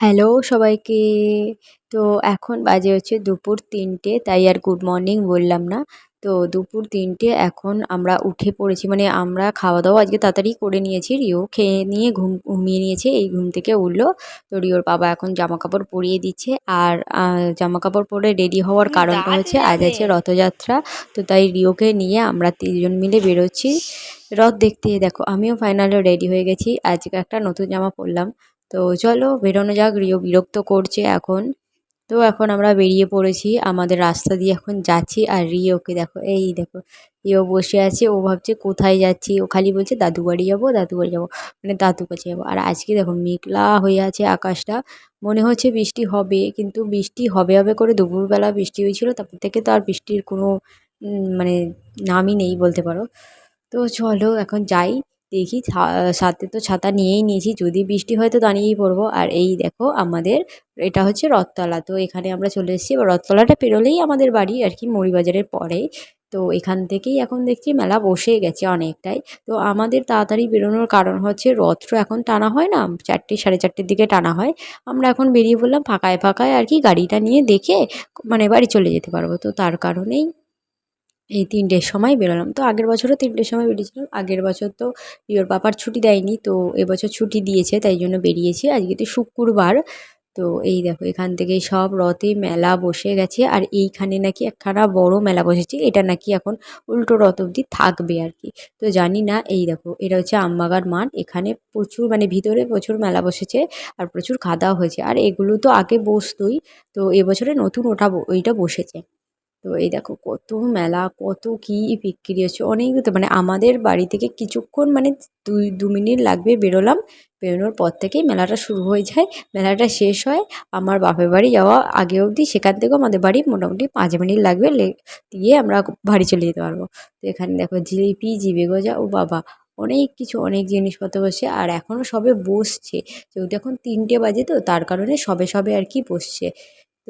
Hello সবাইকে। তো এখন বাজে হচ্ছে দুপুর তিনটে তাই আর গুড মর্নিং বললাম না। তো দুপুর তিনটে এখন আমরা উঠে পড়েছি। মানে আমরা খাওয়া দাওয়া আজকে তাড়াতাড়ি করে নিয়েছি। রিও খেয়ে নিয়ে ঘুম ঘুমিয়ে নিয়েছে এই ঘুম থেকে উঠল। তো রিওর বাবা এখন জামা কাপড় পরিয়ে দিচ্ছে আর জামা কাপড় পরে রেডি হওয়ার কারণটা হচ্ছে আজ আছে রথযাত্রা। তো তাই রিওকে নিয়ে আমরা তিনজন মিলে বেরোচ্ছি। রথ দেখতে দেখো আমিও ফাইনালি রেডি হয়ে গেছি। আজকে একটা নতুন জামা পরলাম। তো চলো বেরোনো যাক, রিও বিরক্ত করছে এখন। তো এখন আমরা বেরিয়ে পড়েছি, আমাদের রাস্তা দিয়ে এখন যাচ্ছি আর রিওকে দেখো, এই দেখো, রিও বসে আছে, ও ভাবছে কোথায় যাচ্ছি, ও খালি বলছে দাদু বাড়ি যাব, দাদু বাড়ি যাব মানে দাদু কাছে যাব। আর আজকে দেখো মেঘলা হয়ে আছে আকাশটা, মনে হচ্ছে বৃষ্টি হবে, কিন্তু বৃষ্টি হবে হবে করে দুপুরবেলা বৃষ্টি হয়েছিল, তারপর থেকে তো আর বৃষ্টির কোনো মানে নামই নেই বলতে পারো। তো চলো এখন যাই দেখি সাথে তো ছাতা নিয়েই নিয়েছি, যদি বৃষ্টি হয় তো দাঁড়িয়েই পড়ব। আর এই দেখো আমাদের, এটা হচ্ছে রথতলা, তো এখানে আমরা চলে এসেছি। এবার রথতলাটা পেরোলেই আমাদের বাড়ি আর কি মৌরিবাজারের পরে তো এখান থেকেই এখন দেখছি মেলা বসে গেছে অনেকটাই। তো আমাদের তাড়াতাড়ি বেরোনোর কারণ হচ্ছে রথটা এখন টানা হয় না, চারটে, সাড়ে চারটের দিকে টানা হয়। আমরা এখন বেরিয়ে পড়লাম ফাঁকায় ফাঁকায় আর কি, গাড়িটা নিয়ে দেখে মানে বাড়ি চলে যেতে পারব। তো তার কারণেই এই তিনটের সময় বেরোলাম। তো আগের বছরও তিনটের সময় বেরিয়েছিলাম। আগের বছর তো রিওর পাপার ছুটি দেয়নি, তো এবছর ছুটি দিয়েছে, তাই জন্য বেরিয়েছি। আজকে তো শুক্রবার, তো এই দেখো, এখান থেকে সব রথে মেলা বসে গেছে, আর এইখানে নাকি একখানা বড় মেলা বসেছে, এটা নাকি এখন উল্টো রথ অবধি থাকবে আর কি। তো জানি না, এই দেখো, এটা হচ্ছে আমবাগার মাঠ, এখানে প্রচুর মানে ভিতরে প্রচুর মেলা বসেছে, আর প্রচুর দাওয়া হয়েছে। আর এগুলো তো আগে বসতোই, তো এবছরে নতুন ওটা ওইটা বসেছে। তো এই দেখো কত মেলা, কত কী বিক্রি হচ্ছে। অনেক মানে আমাদের বাড়ি থেকে কিছুক্ষণ মানে দুই, দু মিনিট লাগবে বেরোলাম। বেরোনোর পর থেকেই মেলাটা শুরু হয়ে যায়। মেলাটা শেষ হয় আমার বাপের বাড়ি যাওয়া আগে অবধি। সেখান থেকেও আমাদের বাড়ি মোটামুটি পাঁচ মিনিট লাগবে দিয়ে আমরা বাড়ি চলে যেতে পারব। তো এখানে দেখো জিলিপি, জিবে গজা, ও বাবা! অনেক কিছু, অনেক জিনিসপত্র বসছে। আর এখনও সবে বসছে। যেহেতু এখন তিনটে বাজে তো, তার কারণে সবে সবে আর কি বসছে।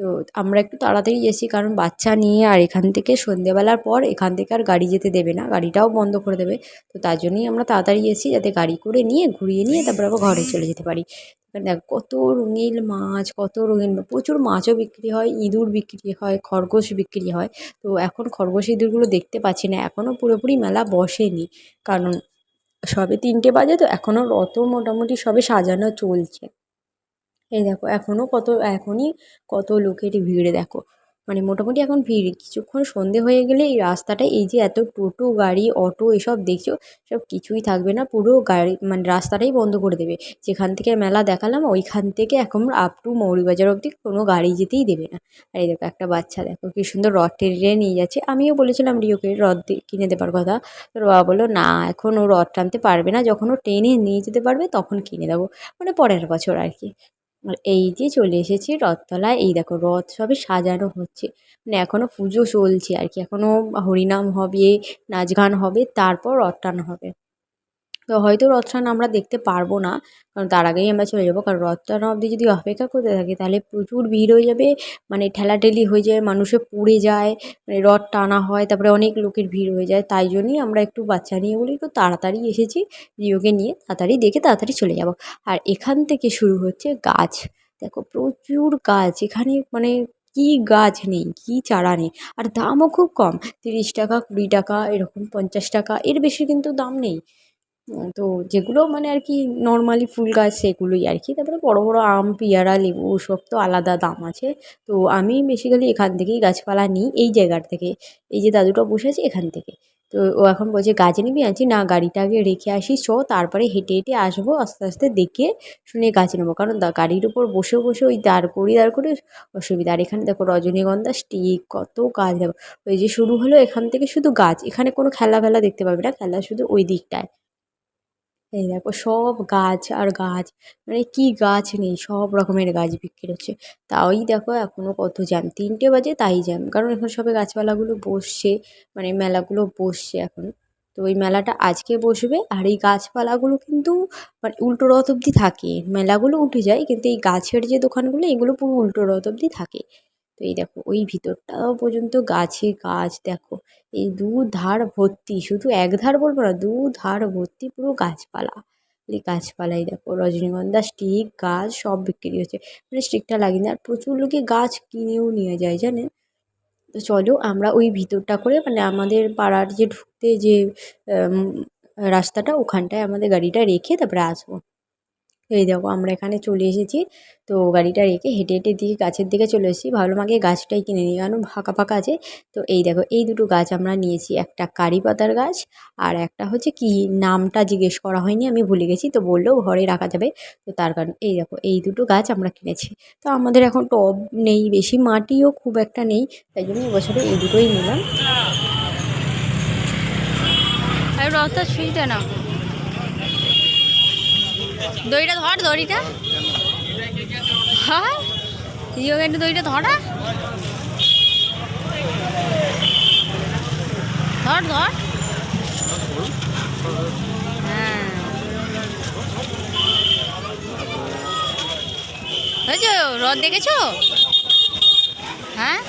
তো আমরা একটু তাড়াতাড়ি এসেছি কারণ বাচ্চা নিয়ে আর এখান থেকে সন্ধেবেলার পর এখান থেকে আর গাড়ি যেতে দেবে না, গাড়িটাও বন্ধ করে দেবে। তো তার জন্যই আমরা তাড়াতাড়ি এসেছি যাতে গাড়ি করে নিয়ে ঘুরিয়ে নিয়ে তারপর আবার ঘরে চলে যেতে পারি। দেখ কত রঙিন মাছ, কত রঙিন প্রচুর মাছও বিক্রি হয়, ইঁদুর বিক্রি হয়, খরগোশ বিক্রি হয়। তো এখন খরগোশ ইঁদুরগুলো দেখতে পাচ্ছি না, এখনও পুরোপুরি মেলা বসেনি। কারণ সবে তিনটে বাজে, তো এখনও রথ মোটামুটি সবে সাজানো চলছে। এই দেখো এখনও কত, এখনই কত লোকের ভিড়, দেখো। মানে মোটামুটি এখন ভিড়। কিছুক্ষণ সন্ধে হয়ে গেলে এই রাস্তাটায় এই যে এত টোটো, গাড়ি, অটো, এসব দেখছ, সব কিছুই থাকবে না। পুরো গাড়ি মানে রাস্তাটাই বন্ধ করে দেবে। যেখান থেকে মেলা দেখালাম, ওইখান থেকে এখন আপ টু মৌরিবাজার অবধি কোনো গাড়ি যেতেই দেবে না। আর এই দেখো, একটা বাচ্চা, দেখো, কী সুন্দর রথ টেনে নিয়ে যাচ্ছে। আমিও বলেছিলাম রিওকে রথ কিনে দেবার কথা। তোর বাবা বলল, না, এখন ও রথ টানতে পারবে না। যখন ও টেনে নিয়ে যেতে পারবে, তখন কিনে দেবো। মানে পরের বছর আর কি। এই যে চলে এসেছি রথতলায়, এই দেখো রথ সবে সাজানো হচ্ছে। মানে এখনও পুজো চলছে আর কি এখনও হরিনাম হবে, নাচ গান হবে, তারপর রথ টানা হবে। তো হয়তো রথ টান আমরা দেখতে পারব না, কারণ তার আগেই আমরা চলে যাব। কারণ রথ টানা অবধি যদি অপেক্ষা করতে থাকি, তাহলে প্রচুর ভিড় হয়ে যাবে মানে ঠেলাঠেলি হয়ে যায়, মানুষে পড়ে যায় মানে রথ টানা হয়, তারপরে অনেক লোকের ভিড় হয়ে যায়। তাই জন্যই আমরা একটু বাচ্চা নিয়ে বলি, একটু তাড়াতাড়ি এসেছি রিওকে নিয়ে, তাড়াতাড়ি দেখে তাড়াতাড়ি চলে যাব। আর এখান থেকে শুরু হচ্ছে গাছ। দেখো, প্রচুর গাছ, এখানে মানে কী গাছ নেই, কী চারা নেই। আর দামও খুব কম, তিরিশ টাকা, কুড়ি টাকা, এরকম পঞ্চাশ টাকা, এর বেশি কিন্তু দাম নেই। তো যেগুলো মানে আর কি নর্মালি ফুল গাছ সেগুলোই আর কি। তারপরে বড় বড় আম, পেয়ারা, লেবু সব তো আলাদা দাম আছে। তো আমি বেসিক্যালি এখান থেকেই গাছপালা নিই এই জায়গার থেকে। এই যে দাদুটা বসে আছে এখান থেকে। তো ও এখন বলছে, গাছ নিবি? আছি না, গাড়িটা আগে রেখে আসি চ, তারপরে হেঁটে হেঁটে আসব, আস্তে আস্তে দেখে শুনে গাছ নেব। কারণ গাড়ির উপর বসে বসে ওই দাঁড় করি দাঁড় করে অসুবিধা। আর এখানে দেখো রজনীগন্ধা স্টিক কত গাছ। দেখো ওই যে শুরু হলো এখান থেকে শুধু গাছ। এখানে কোনো খেলা ফেলা দেখতে পাবে না, খেলা শুধু ওই দিকটায়। এই দেখো, সব গাছ আর গাছ মানে কী গাছ নেই, সব রকমের গাছ বিক্রি হচ্ছে। তাওই দেখো এখনও কত জ্যাম, তিনটে বাজে তাই জ্যাম, কারণ এখন সবে গাছপালাগুলো বসছে মানে মেলাগুলো বসছে এখন। তো ওই মেলাটা আজকে বসবে, আর এই গাছপালাগুলো কিন্তু মানে উল্টো রথ অবধি থাকে। মেলাগুলো উঠে যায়, কিন্তু এই গাছের যে দোকানগুলো, এগুলো পুরো উল্টো রথ অবধি থাকে। তো এই দেখো, ওই ভিতরটাও পর্যন্ত গাছে গাছ দেখো। এই দু ধার ভর্তি, শুধু এক ধার বলব না, দু ধার ভর্তি পুরো গাছপালা। খালি গাছপালাই দেখো, রজনীগন্ধা, স্টিক, গাছ সব বিক্রি হচ্ছে। মানে স্টিকটা লাগিয়ে আর প্রচুর লোকে গাছ কিনেও নিয়ে যায়, জানেন? তো চলো আমরা ওই ভিতরটা করে মানে আমাদের পাড়ার যে ঢুকতে যে রাস্তাটা, ওখানটায় আমাদের গাড়িটা রেখে তারপরে আসব। এই দেখো, আমরা এখানে চলে এসেছি। তো গাড়িটা রেখে হেঁটে হেঁটে দিকে গাছের দিকে চলে এসেছি। ভাবলাম আগে গাছটাই কিনে নিই, কারণ ফাঁকা ফাঁকা আছে। তো এই দেখো, এই দুটো গাছ আমরা নিয়েছি। একটা কারি পাতার গাছ আর একটা হচ্ছে কি, নামটা জিজ্ঞেস করা হয়নি, আমি ভুলে গেছি। তো বললেও ঘরে রাখা যাবে। তো তার কারণ, এই দেখো, এই দুটো গাছ আমরা কিনেছি। তো আমাদের এখন টব নেই, বেশি মাটিও খুব একটা নেই, তাই জন্য এবছরে এই দুটোই নিলাম। রথটা ছুঁইতে না দড়িটা ধর, দড়িটা। হ্যাঁ? ইয়োগা একটু দড়িটা ধরা ধর ধর। হ্যাঁ। হয়েছ? রথ দেখেছ? হ্যাঁ?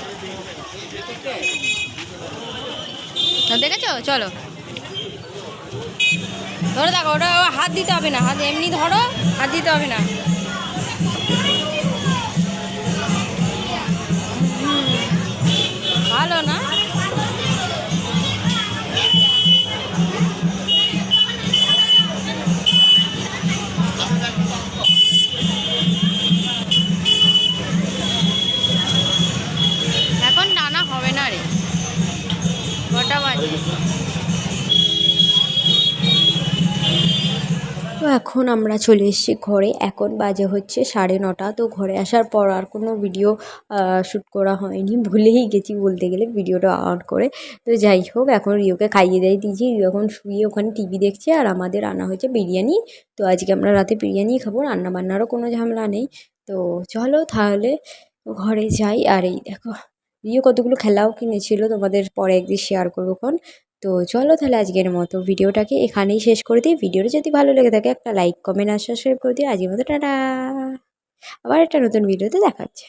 দেখেছ? চলো। ধরো দেখো, ওটা হাত দিতে হবে না, হাত এমনি ধরো, হাত দিতে হবে না। ভালো না? এখন টানা হবে না রে। কটা বাজে? তো এখন আমরা চলে এসেছি ঘরে। এখন বাজে হচ্ছে সাড়ে নটা। তো ঘরে আসার পর আর কোনো ভিডিও শ্যুট করা হয়নি ভুলেই গেছি বলতে গেলে ভিডিওটা অন করে। তো যাই হোক, এখন রিওকে খাইয়ে দিয়ে দিয়েছি। রিও এখন শুয়ে ওখানে টিভি দেখছে আর আমাদের আনা হয়েছে বিরিয়ানি। তো আজকে আমরা রাতে বিরিয়ানি খাব রান্না বান্নারও কোনো ঝামেলা নেই। তো চলো তাহলে ঘরে যাই। আর এই দেখো, রিও কতগুলো খেলাও কিনেছিল তোমাদের পরে একদিন শেয়ার করব কোন তো চলো তাহলে আজকের মতো ভিডিওটাকে এখানেই শেষ করে দিই। ভিডিওটা যদি ভালো লেগে থাকে, একটা লাইক কমেন্ট আর সাবস্ক্রাইব করে দিই আজকের মতো টাটা। আবার একটা নতুন ভিডিওতে দেখা হচ্ছে।